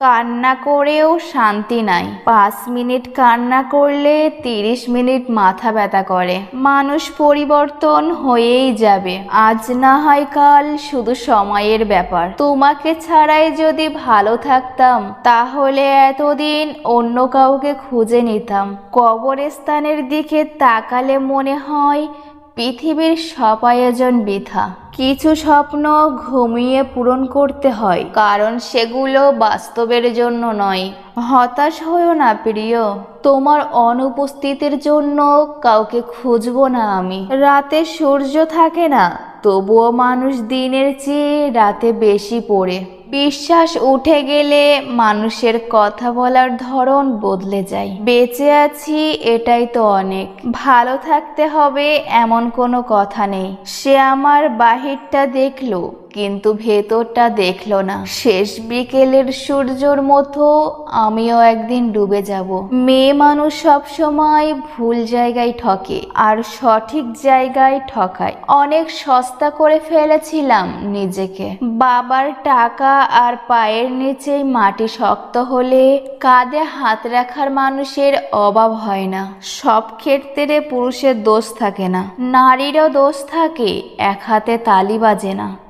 কান্না করেও শান্তি নাই। পাঁচ মিনিট কান্না করলে তিরিশ মিনিট মাথা ব্যথা করে। মানুষ পরিবর্তন হয়েই যাবে। আজ না হয় কাল শুধু সময়ের ব্যাপার। তোমাকে ছাড়াই যদি ভালো থাকতাম, তাহলে এতদিন অন্য কাউকে খুঁজে নিতাম। কবরস্থানের দিকে তাকালে মনে হয় পৃথিবীর সব আয়োজন বৃথা। কিছু স্বপ্ন ঘুমিয়ে পূরণ করতে হয়, কারণ সেগুলো বাস্তবের জন্য নয়। হতাশ হয়েও না, প্রিয়। তোমার অনুপস্থিতির জন্য কাউকে খুঁজবো না আমি। রাতে সূর্য থাকে না, তবুও মানুষ দিনের চেয়ে রাতে বেশি পড়ে। বিশ্বাস উঠে গেলে মানুষের কথা বলার ধরন বদলে যায়। বেঁচে আছি এটাই তো অনেক। ভালো থাকতে হবে এমন কোনো কথা নেই। সে আমার বাহিরটা দেখল। কিন্তু ভেতরটা দেখল না। শেষ বিকেলের সূর্যর মতো আমিও একদিন ডুবে যাব। মেয়ে মানুষ সব সময় ভুল জায়গায় ঠকে আর সঠিক জায়গায় ঠকায়। অনেক সস্তা করে ফেলেছিলাম নিজেকে। বাবার টাকা আর পায়ের নিচেই মাটি শক্ত হলে কাঁধে হাত রাখার মানুষের অভাব হয় না। সব ক্ষেত্রে পুরুষের দোষ থাকে না। নারীরও দোষ থাকে, এক হাতে তালি বাজে না।